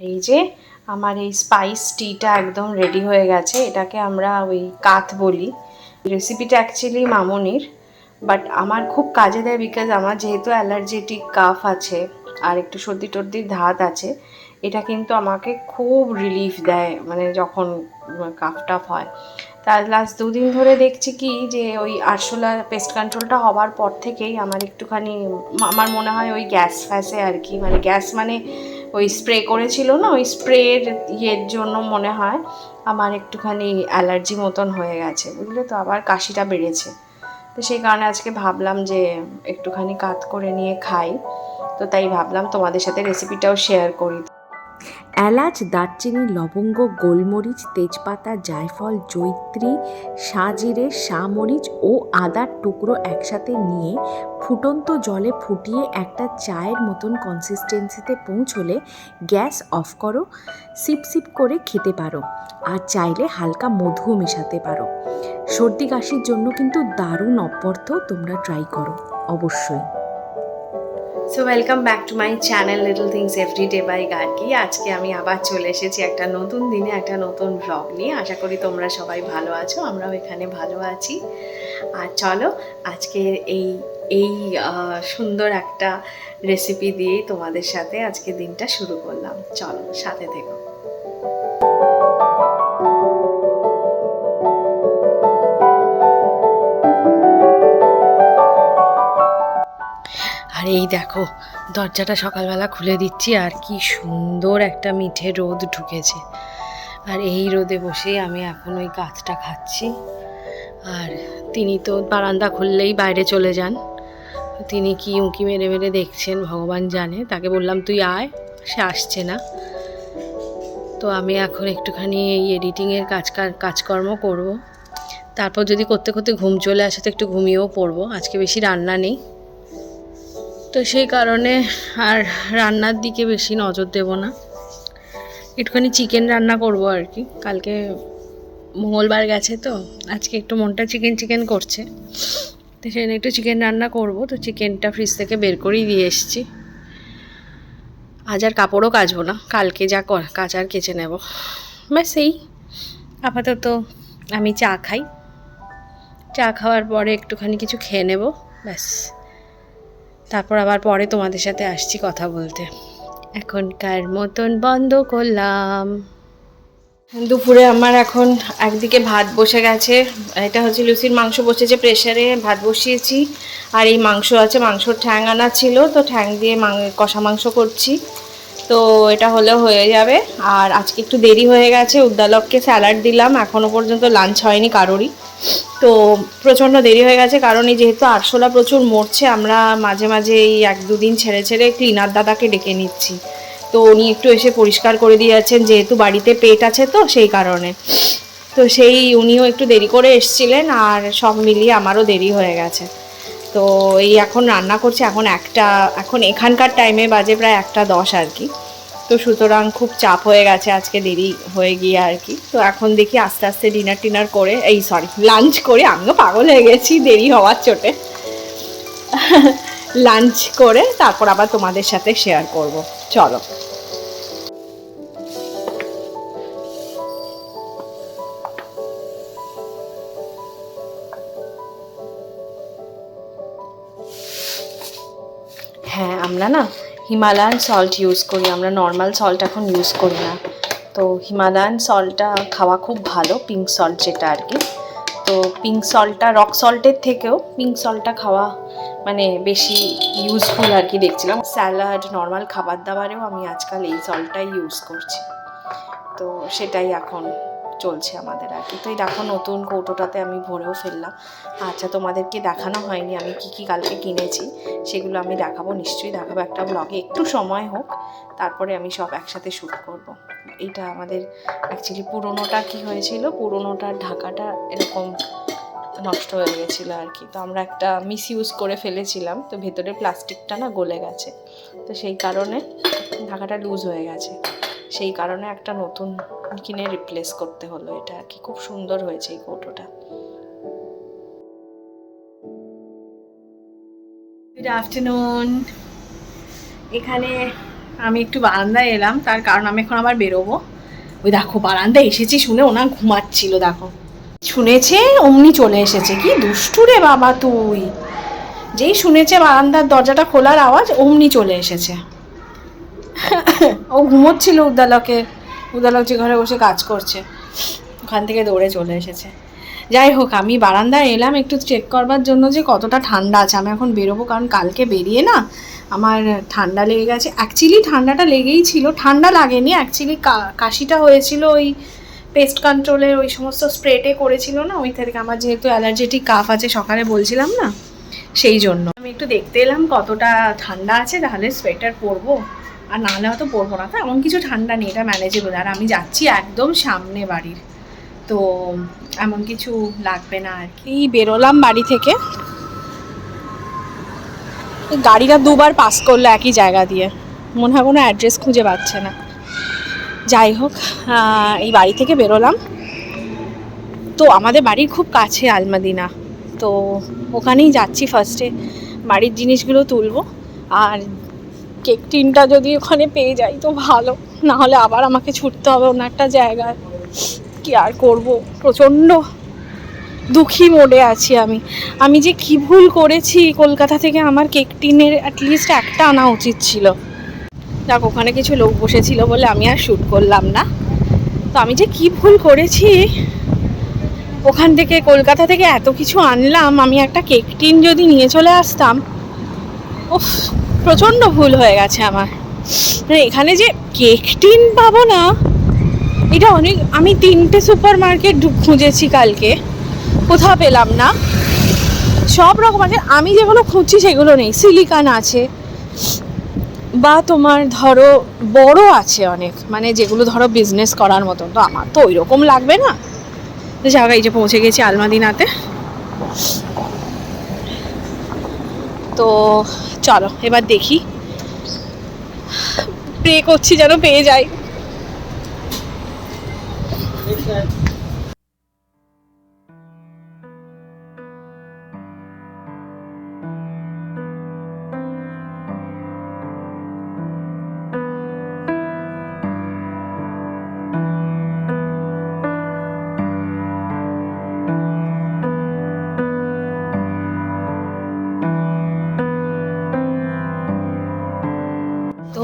এই যে আমার এই স্পাইস টিটা একদম রেডি হয়ে গেছে, এটাকে আমরা ওই কাত বলি। রেসিপিটা অ্যাকচুয়ালি মামনির বাট আমার খুব কাজে দেয় বিকজ আমার যেহেতু অ্যালার্জেটিক কাফ আছে আর একটু সর্দি টর্দির ধাত আছে, এটা কিন্তু আমাকে খুব রিলিফ দেয় মানে যখন কাফ টাফ হয়। তার লাস্ট দুদিন ধরে দেখছি কি যে ওই আরশোলা পেস্ট কন্ট্রোলটা হওয়ার পর থেকেই আমার একটুখানি, আমার মনে হয় ওই গ্যাস ফ্যাসে আর কি মানে গ্যাস মানে ওই স্প্রে করেছিল না, ওই স্প্রের ইয়ের জন্য মনে হয় আমার একটুখানি অ্যালার্জি মতন হয়ে গেছে, বুঝলে তো? আবার কাশিটা বেড়েছে। তো সেই কারণে আজকে ভাবলাম যে একটুখানি কাত করে নিয়ে খাই। তো তাই ভাবলাম তোমাদের সাথে রেসিপিটাও শেয়ার করি। এলাচ, দারচিনি, লবঙ্গ, গোলমরিচ, তেজপাতা, জায়ফল, জৈত্রী, সাজিরে সামরিচ ও আদার টুকরো একসাথে নিয়ে ফুটন্ত জলে ফুটিয়ে একটা চায়ের মতন কনসিস্টেন্সিতে পৌঁছলে গ্যাস অফ করো সিপ সিপ করে খেতে পারো আর চাইলে হালকা মধু মেশাতে পারো। সর্দি কাশির জন্য কিন্তু দারুণ অপর্থ তোমরা ট্রাই করো, অবশ্যই। So welcome back to my channel little things every day by গার্কি আজকে আমি আবার চলে এসেছি একটা নতুন দিনে, একটা নতুন ব্লগ নিয়ে। আশা করি তোমরা সবাই ভালো আছো, আমরাও এখানে ভালো আছি। আর চলো আজকে এই এই সুন্দর একটা রেসিপি দিয়েই তোমাদের সাথে আজকে দিনটা শুরু করলাম। চলো, সাথে থেকো। আর এই দেখো, দরজাটা সকালবেলা খুলে দিচ্ছি আর কি সুন্দর একটা মিঠে রোদ ঢুকেছে। আর এই রোদে বসেই আমি এখন ওই গাছটা খাচ্ছি। আর তিনি তো বারান্দা খুললেই বাইরে চলে যান। তিনি কি উঁকি মেরে মেরে দেখছেন, ভগবান জানে। তাকে বললাম, তুই আয়, সে আসছে না। তো আমি এখন একটুখানি এই এডিটিংয়ের কাজ কাজকর্ম করব। তারপর যদি করতে করতে ঘুম চলে আসে, তো একটু ঘুমিয়েও পড়ব। আজকে বেশি রান্না নেই। তো সেই কারণে আর রান্নার দিকে বেশি নজর দেব না। একটুখানি চিকেন রান্না করব আর কি। কালকে মঙ্গলবার গেছে তো, আজকে একটু মনটা চিকেন চিকেন করছে। তো সেখানে একটু চিকেন রান্না করব। তো চিকেনটা ফ্রিজ থেকে বের করেই দিয়ে এসেছি। আজ আর কাপড়ও কাচবো না, কালকে যা কাচার কেচে নেব। ব্যাস এই। আপাতত আমি চা খাই। চা খাওয়ার পরে একটুখানি কিছু খেয়ে নেব, ব্যাস। তারপর আবার পরে তোমাদের সাথে আসছি কথা বলতে। এখনকার মতন বন্ধ করলাম। দুপুরে আমার এখন একদিকে ভাত বসে গেছে, এটা হচ্ছে লুচির মাংস বসেছে প্রেশারে ভাত বসিয়েছি। আর এই মাংস আছে, মাংসর ঠ্যাং আনা ছিল, তো ঠ্যাং দিয়ে কষা মাংস করছি। তো এটা হলেও হয়ে যাবে। আর আজকে একটু দেরি হয়ে গেছে, উদ্দালককে স্যালাড দিলাম এখনও পর্যন্ত লাঞ্চ হয়নি কারোরই। তো প্রচণ্ড দেরি হয়ে গেছে, কারণ এই যেহেতু আরশোলা প্রচুর মরছে, আমরা মাঝে মাঝে এই এক দুদিন ছেড়ে ছেড়ে ক্লিনার দাদাকে ডেকে নিচ্ছি। তো উনি একটু এসে পরিষ্কার করে দিয়ে যাচ্ছেন, যেহেতু বাড়িতে পেট আছে তো সেই কারণে। তো সেই উনিও একটু দেরি করে এসছিলেন, আর সব মিলিয়ে আমারও দেরি হয়ে গেছে। তো এই এখন রান্না করছি, এখন একটা, এখন এখানকার টাইমে বাজে প্রায় একটা দশ আর কি। তো সুতরাং খুব চাপ হয়ে গেছে, আজকে দেরি হয়ে গিয়ে আর কি। তো এখন দেখি আস্তে আস্তে ডিনার টিনার করে, এই সরি লাঞ্চ করে, আমিও পাগল হয়ে গেছি, দেরি হওয়ার চোটে। লাঞ্চ করে, তারপর আবার তোমাদের সাথে শেয়ার করব। চলো। হ্যাঁ আমরা না হিমালয়ান সল্ট ইউজ করি। আমরা নর্মাল সল্ট এখন ইউজ করি না। তো হিমালয়ান সল্টটা খাওয়া খুব ভালো পিঙ্ক সল্ট যেটা আর কি। তো পিঙ্ক সল্টটা রক সল্টের থেকেও পিঙ্ক সল্টটা খাওয়া মানে বেশি ইউজফুল আর কি দেখছিলাম। স্যালাড নর্মাল খাবার দাবারেও আমি আজকাল এই সল্টটাই ইউজ করছি। তো সেটাই এখন চলছে আমাদের আর কি। তো এই দেখো নতুন কৌটোটাতে আমি ভরেও ফেললাম। আচ্ছা তোমাদেরকে দেখানো হয়নি আমি কি কি কালকে কিনেছি, সেগুলো আমি দেখাবো, নিশ্চয়ই দেখাবো একটা ব্লগে একটু সময় হোক, তারপরে আমি সব একসাথে শ্যুট করব। এটা আমাদের অ্যাকচুয়ালি পুরোনোটা কি হয়েছিল? পুরোনোটার ঢাকাটা এরকম নষ্ট হয়ে গেছিল আর কি। তো আমরা একটা মিস ইউজ করে ফেলেছিলাম, তো ভেতরে প্লাস্টিকটা না গলে গেছে। তো সেই কারণে ঢাকাটা লুজ হয়ে গেছে। সেই কারণে একটা নতুন কিনে রিপ্লেস করতে হলো এটা কি। খুব সুন্দর হয়েছে এই কৌটোটা গুড আফটারনুন এখানে আমি একটু বারান্দায় এলাম, তার কারণ আমি এখন আবার বেরোবো। ওই দেখো, বারান্দায় এসেছি শুনে ওনা ঘুমাচ্ছিল, দেখো। শুনেছে অমনি চলে এসেছে, কি দুষ্টু রে বাবা তুই। যেই শুনেছে বারান্দার দরজাটা খোলার আওয়াজ, অমনি চলে এসেছে। ও ঘুমোচ্ছিল উদ্দালকে। উদ্দালক যে ঘরে বসে কাজ করছে। ওখান থেকে দৌড়ে চলে এসেছে। যাই হোক, আমি বারান্দায় এলাম, একটু চেক করবার জন্য যে কতটা ঠান্ডা আছে। আমি এখন বেরোবো, কারণ কালকে বেরিয়ে না আমার ঠান্ডা লেগে গেছে। অ্যাকচুয়ালি ঠান্ডাটা লেগেই ছিল, ঠান্ডা লাগেনি। অ্যাকচুয়ালি কাশিটা হয়েছিল ওই পেস্ট কন্ট্রোলের ওই সমস্ত স্প্রেটে করেছিল না, ওই থেকে আমার যেহেতু অ্যালার্জেটিক কাফ আছে সকালে বলছিলাম না, সেই জন্য। আমি একটু দেখতে এলাম কতটা ঠান্ডা আছে, তাহলে সোয়েটার পরবো। আর নাহলে হয়তো পরবো না। তো এমন কিছু ঠান্ডা নেই, এটা ম্যানেজেবল আর আমি যাচ্ছি একদম সামনে বাড়ির। তো এমন কিছু লাগবে না আর কি। বেরোলাম বাড়ি থেকে। গাড়িটা দুবার পাস করল একই জায়গা দিয়ে। মনে হয় কোনো অ্যাড্রেস খুঁজে পাচ্ছে না। যাই হোক এই বাড়ি থেকে বেরোলাম। তো আমাদের বাড়ির খুব কাছে আলমাদিনা। তো ওখানেই যাচ্ছি ফার্স্টে বাড়ির জিনিসগুলো তুলবো। আর কেক টিনটা যদি ওখানে পেয়ে যাই তো ভালো। না হলে আবার আমাকে ছুটতে হবে অন্য একটা জায়গায়। কি আর করব? প্রচণ্ড দুঃখী মোডে আছি আমি। আমি যে কি ভুল করেছি কলকাতা থেকে আমার কেক টিনের অ্যাটলিস্ট একটা আনা উচিত ছিল। দেখ ওখানে কিছু লোক বসেছিল বলে আমি আর শ্যুট করলাম না। তো আমি যে কি ভুল করেছি? ওখান থেকে কলকাতা থেকে এত কিছু আনলাম, আমি একটা কেক টিন যদি নিয়ে চলে আসতাম, উফ প্রচণ্ড ভুল হয়ে গেছে আমার। মানে এখানে যে কেক টিন পাবো না, এটা অনেক আমি তিনটে সুপার মার্কেট খুঁজেছি কালকে, কোথাও পেলাম না। সব রকম আছে। আমি যেগুলো খুঁজছি সেগুলো নেই। সিলিকান আছে, বা তোমার ধরো বড় আছে অনেক। মানে যেগুলো ধরো বিজনেস করার মতন। তো আমার তো ওই রকম লাগবে না। এই যে পৌঁছে গেছি আলমাদিনাতে তো চলো এবার দেখি। প্রে করছি যেন পেয়ে যাই।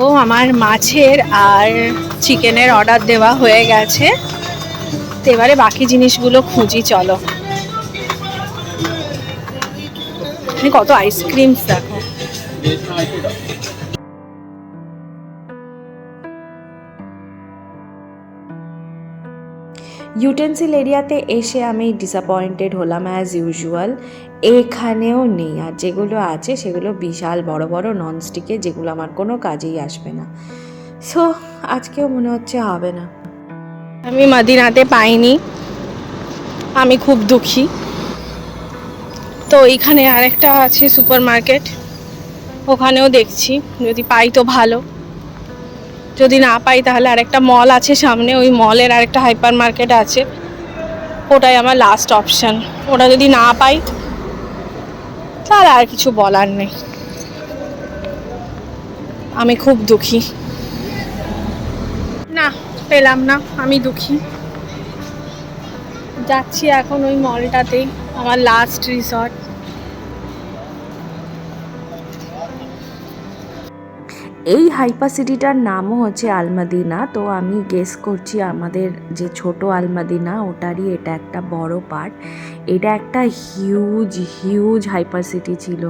তো আমার মাছের আর চিকেনের অর্ডার দেওয়া হয়ে গেছে। তো এবারে বাকি জিনিসগুলো খুঁজি, চলো। কত আইসক্রিমস দেখো। ইউটেন্সিল এরিয়াতে এসে আমি ডিসঅ্যাপয়েন্টেড হলাম অ্যাজ ইউজুয়াল এখানেও নেই, আর যেগুলো আছে সেগুলো বিশাল বড় বড় ননস্টিকে যেগুলো আমার কোনো কাজেই আসবে না। সো আজকেও মনে হচ্ছে হবে না। আমি মাদিনাতে পাইনি। আমি খুব দুঃখী। তো এইখানে আরেকটা আছে সুপার মার্কেট ওখানেও দেখছি, যদি পাই তো ভালো। যদি না পাই তাহলে আরেকটা মল আছে সামনে, ওই মলের আরেকটা হাইপার মার্কেট আছে। ওটাই আমার লাস্ট অপশান ওটা যদি না পাই তাহলে আর কিছু বলার নেই। আমি খুব দুঃখী। না, পেলাম না, আমি দুঃখী। যাচ্ছি এখন ওই মলটাতেই আমার লাস্ট রিসর্ট এই হাইপার সিটিটার নামও হচ্ছে আলমাদিনা, তো আমি গেস করছি আমাদের যে ছোট আলমাদিনা, ওটারই এটা একটা বড় পার্ট এটা একটা হিউজ হিউজ হাইপার সিটি ছিল।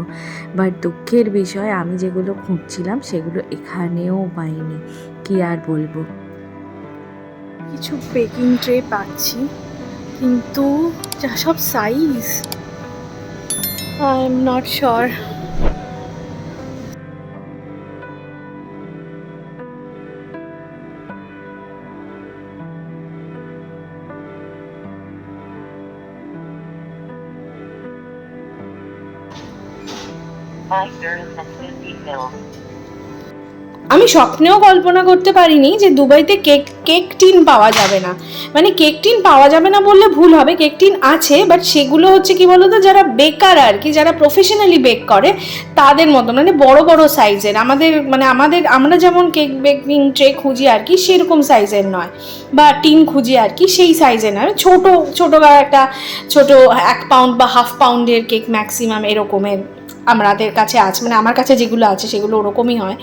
বাট দুঃখের বিষয়, আমি যেগুলো খুঁজছিলাম, সেগুলো এখানেও পাইনি। কি আর বলব? কিছু বেকিং ট্রে পাচ্ছি, কিন্তু যা সব size I am not sure আমি স্বপ্নেও কল্পনা করতে পারিনি যে দুবাইতে কেক কেক টিন পাওয়া যাবে না। মানে কেক টিন পাওয়া যাবে না বললে ভুল হবে, কেক টিন আছে বাট সেগুলো হচ্ছে কি বলতো, যারা বেকার আর কি, যারা প্রফেশনালি বেক করে, তাদের মতো মানে বড় বড় সাইজের আমাদের মানে আমাদের, আমরা যেমন কেক বেকিং ট্রে খুঁজি আর কি, সেরকম সাইজের নয়। বা টিন খুঁজি আর কি, সেই সাইজের নয়। ছোট, ছোটো বা একটা, ছোট এক পাউন্ড বা হাফ পাউন্ডের কেক ম্যাক্সিমাম এরকমের আমাদের কাছে আছে মানে আমার কাছে যেগুলো আছে সেগুলো ওরকমই হয়।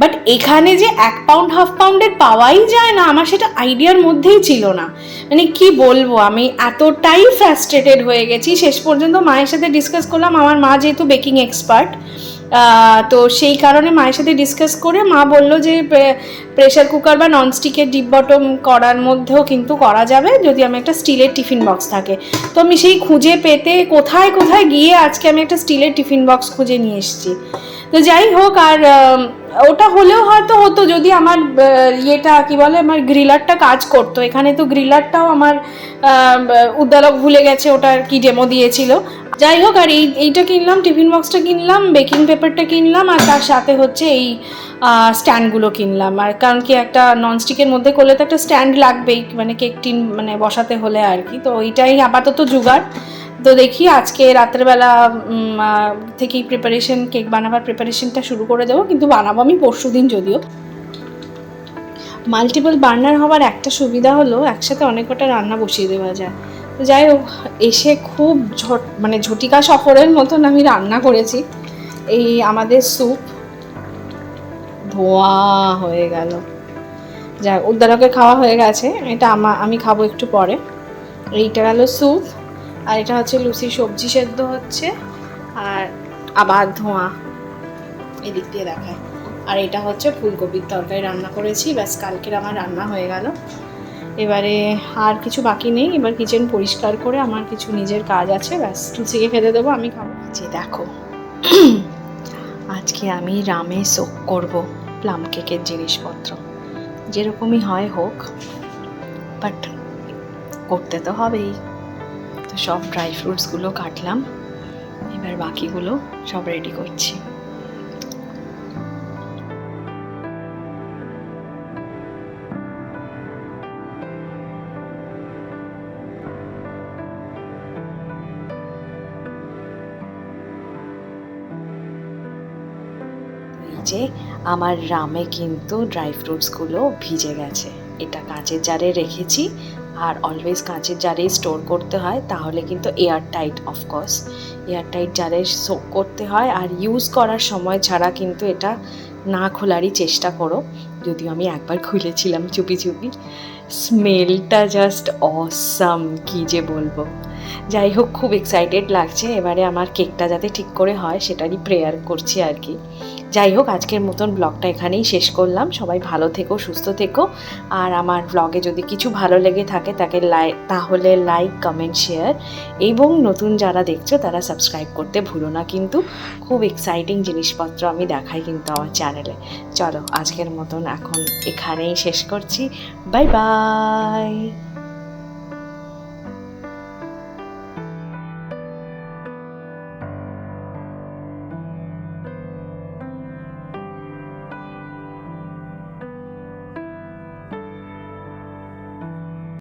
বাট এখানে যে এক পাউন্ড হাফ পাউন্ডের পাওয়াই যায় না, আমার সেটা আইডিয়ার মধ্যেই ছিল না। মানে কি বলব, আমি এতটাই ফ্রাস্ট্রেটেড হয়ে গেছি। শেষ পর্যন্ত মায়ের সাথে ডিসকাস করলাম, আমার মা যেহেতু বেকিং এক্সপার্ট তো সেই কারণে মায়ের সাথে ডিসকাস করে মা বলল যে প্রেশার কুকার বা ননস্টিকের ডিপ বটম করার মধ্যেও কিন্তু করা যাবে যদি আমি একটা স্টিলের টিফিন বক্স থাকে। তো আমি সেই খুঁজে পেতে কোথায় কোথায় গিয়ে আজকে আমি একটা স্টিলের টিফিন বক্স খুঁজে নিয়ে এসেছি। তো যাই হোক, আর ওটা হলেও হয়তো হতো যদি আমার ইয়েটা কি বলে আমার গ্রিলারটা কাজ করতো। এখানে তো গ্রিলারটাও আমার আহ, উদ্দালক ভুলে গেছে ওটার কি ডেমো দিয়েছিল। যাই হোক আর এই এইটা কিনলাম টিফিন বক্সটা কিনলাম বেকিং পেপারটা কিনলাম আর তার সাথে হচ্ছে এই স্ট্যান্ডগুলো কিনলাম। আর কারণ কি একটা ননস্টিকের মধ্যে করলে তো একটা স্ট্যান্ড লাগবেই মানে কেক টিন মানে বসাতে হলে আর কি। তো ওইটাই আপাতত জোগাড়। তো দেখি আজকে রাত্রেবেলা থেকেই প্রিপারেশন কেক বানাবার প্রিপারেশনটা শুরু করে দেবো, কিন্তু বানাবো আমি পরশু দিন যদিও। মাল্টিপল বার্নার হওয়ার একটা সুবিধা হলো, একসাথে অনেক কটা রান্না বসিয়ে দেওয়া যায়। তো যাই হোক, এসে খুব ঝট মানে ঝটিকা সফরের মতন আমি রান্না করেছি। এই আমাদের স্যুপ ধোয়া হয়ে গেল। যাক উদ্দারকে খাওয়া হয়ে গেছে, এটা আমা, আমি খাব একটু পরে। এইটা গেল স্যুপ আর এটা হচ্ছে লুচি সবজি সেদ্ধ হচ্ছে, আর আবার ধোঁয়া এদিক দিয়ে দেখায়। আর এটা হচ্ছে ফুলকপির তরকারি রান্না করেছি, ব্যাস কালকের আমার রান্না হয়ে গেল। এবারে আর কিছু বাকি নেই, এবার কিচেন পরিষ্কার করে আমার কিছু নিজের কাজ আছে, ব্যাস লুচিকে খেতে দেবো, আমি খাব। যে দেখো, আজকে আমি রামে সোক করব প্লাম কেকের জিনিসপত্র। যেরকমই হয় হোক বাট করতে তো হবেই। তো সব ড্রাই ফ্রুটসগুলো কাটলাম। এবার বাকিগুলো সব রেডি করছি। যে আমার রামে কিন্তু ড্রাই ফ্রুটসগুলো ভিজে গেছে। এটা কাঁচের জারে রেখেছি। আর অলওয়েজ কাঁচের জারেই স্টোর করতে হয়, তাহলে কিন্তু air tight of course air tight জারে সোক করতে হয় আর ইউজ করার সময় ছাড়া কিন্তু এটা না খোলারই চেষ্টা করো। যদিও আমি একবার খুলেছিলাম চুপি চুপি। স্মেলটা জাস্ট অসাম কি যে বলব। যাই হোক, খুব এক্সাইটেড লাগছে। এবারে আমার কেকটা যাতে ঠিক করে হয়, সেটারই প্রেয়ার করছি আর কি। যাই হোক, আজকের মতন ব্লগটা এখানেই শেষ করলাম। সবাই ভালো থেকো, সুস্থ থেকো। আর আমার ব্লগে যদি কিছু ভালো লেগে থাকে, তাকে লাই, তাহলে লাইক কমেন্ট শেয়ার এবং নতুন যারা দেখছ, তারা সাবস্ক্রাইব করতে ভুলো না। কিন্তু খুব এক্সাইটিং জিনিসপত্র আমি দেখাই কিন্তু আমার চ্যানেলে চলো, আজকের মতন এখন এখানেই শেষ করছি। Bye bye